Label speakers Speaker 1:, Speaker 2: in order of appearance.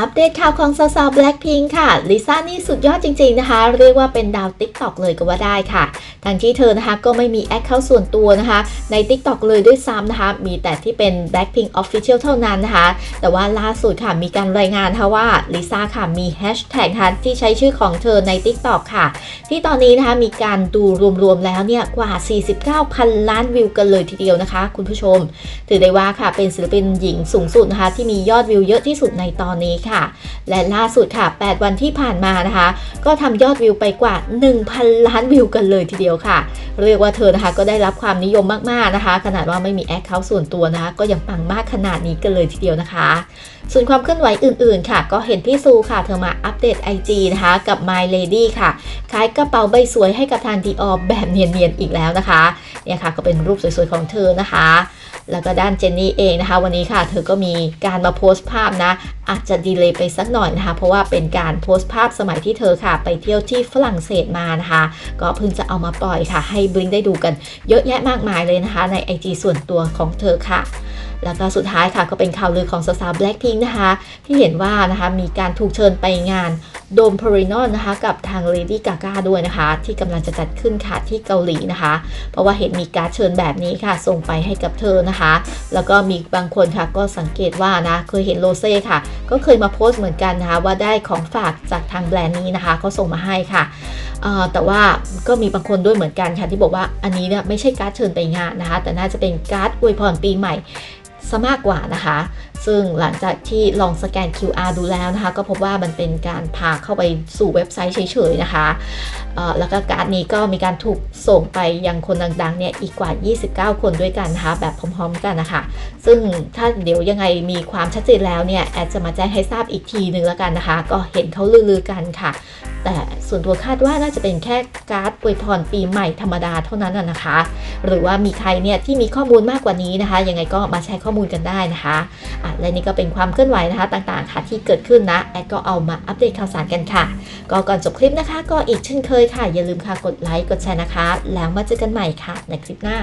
Speaker 1: อัปเดตข่าวของสาวๆ Blackpink ค่ะ ลิซ่านี่สุดยอดจริง ๆนะคะ เรียกว่าเป็นดาว TikTok เลยก็ว่าได้ค่ะ ทั้งที่เธอนะคะก็ไม่มีแอคเคาท์ส่วนตัวนะคะ ใน TikTok เลยด้วยซ้ำนะคะ มีแต่ที่เป็น Blackpink Official เท่านั้นนะคะ แต่ว่าล่าสุดค่ะ มีการรายงานนะคะว่าลิซ่าค่ะ มีแฮชแท็กค่ะที่ใช้ชื่อของเธอใน TikTok ค่ะ ที่ตอนนี้นะคะมีการดูรวมๆแล้วเนี่ยกว่า 49พันล้านวิวกันเลยทีเดียวนะคะ คุณผู้ชม ถือได้ว่าค่ะเป็นศิลปินหญิงสูงสุดนะคะที่มียอดวิวเยอะที่สุดในตอนนี้ค่ะ และล่าสุดค่ะ 8 วันที่ผ่านมานะคะ ก็ทำยอดวิวไปกว่า 1,000 ล้านวิวกันเลยทีเดียวค่ะ เรียกว่าเธอนะคะก็ได้รับความนิยมมากๆนะคะ ขนาดว่าไม่มีแอคเคาท์ส่วนตัวนะคะก็ยังปังมากขนาดนี้กันเลยทีเดียวนะคะส่วนความเคลื่อนไหวอื่นๆค่ะ ก็เห็นพี่ซูค่ะ เธอมาอัปเดต IG นะคะกับ My Lady ค่ะขายกระเป๋าใบสวยให้กับทางดีออแบบเนียนๆอีกแล้วนะคะเนี่ยค่ะก็เป็นรูปสวยๆของเธอนะคะ แล้วก็ด้านเจนนี่เองนะคะ วันนี้ค่ะ เธอก็มีการมาโพสต์ภาพนะ อาจจะดีเลยไปสักหน่อยนะคะ เพราะว่าเป็นการโพสต์ภาพสมัยที่เธอค่ะ ไปเที่ยวที่ฝรั่งเศสมานะคะ ก็เพิ่งจะเอามาปล่อยค่ะ ให้บลิงได้ดูกันเยอะแยะมากมายเลยนะคะ ใน IG ส่วนตัวของเธอค่ะแล้วก็สุดท้ายค่ะก็เป็นข่าวลือของสาวๆ Blackpink นะคะ ที่เห็นว่านะคะมีการถูกเชิญไปงานโดมพารินอนนะคะกับทาง Lady Gaga ด้วยนะคะ ที่กำลังจะจัดขึ้นค่ะที่เกาหลีนะคะ เพราะว่าเห็นมีการดเชิญแบบนี้ค่ะ ส่งไปให้กับเธอนะคะ แล้วก็มีบางคนค่ะก็สังเกตว่านะเคยเห็นโรเซ่ค่ะ ก็เคยมาโพสต์เหมือนกันนะคะ ว่าได้ของฝากจากทางแบรนด์นี้นะคะเขาส่งมาให้ค่ะแต่ว่าก็มีบางคนด้วยเหมือนกันค่ะที่บอกว่าอันนี้เนี่ยไม่ใช่การ์ดเชิญไปงานนะคะ แต่น่าจะเป็นการ์ดอวยพรปีใหม่ซะมากกว่านะคะ ซึ่งหลังจากที่ลองสแกน QR ดูแล้วนะคะ ก็พบว่ามันเป็นการพาเข้าไปสู่เว็บไซต์เฉยๆนะคะแล้วก็การ์ดนี้ก็มีการถูกส่งไปยังคนดังๆเนี่ยอีกกว่า 29 คนด้วยกันนะคะแบบพร้อมๆกันนะคะ ซึ่งถ้าเดี๋ยวยังไงมีความชัดเจนแล้วเนี่ยแอดจะมาแจ้งให้ทราบอีกทีนึงแล้วกันนะคะ ก็เห็นเขาลือๆกันค่ะ แต่ส่วนตัวคาดว่าน่าจะเป็นแค่การ์ดอวยพรปีใหม่ธรรมดาเท่านั้นนะนะคะ หรือว่ามีใครเนี่ยที่มีข้อมูลมากกว่านี้นะคะ ยังไงก็มาแชร์ข้อมูลกันได้นะคะอะและนี่ก็เป็นความเคลื่อนไหวนะคะต่างๆ ค่ะที่เกิดขึ้นนะแอดก็เอามาอัปเดตข่าวสารกันค่ะ ก็ก่อนจบคลิปนะคะ ก็อีกเช่นเคยค่ะ อย่าลืมค่ะกดไลค์กดแชร์นะคะ แล้วมาเจอกันใหม่ค่ะในคลิปหน้า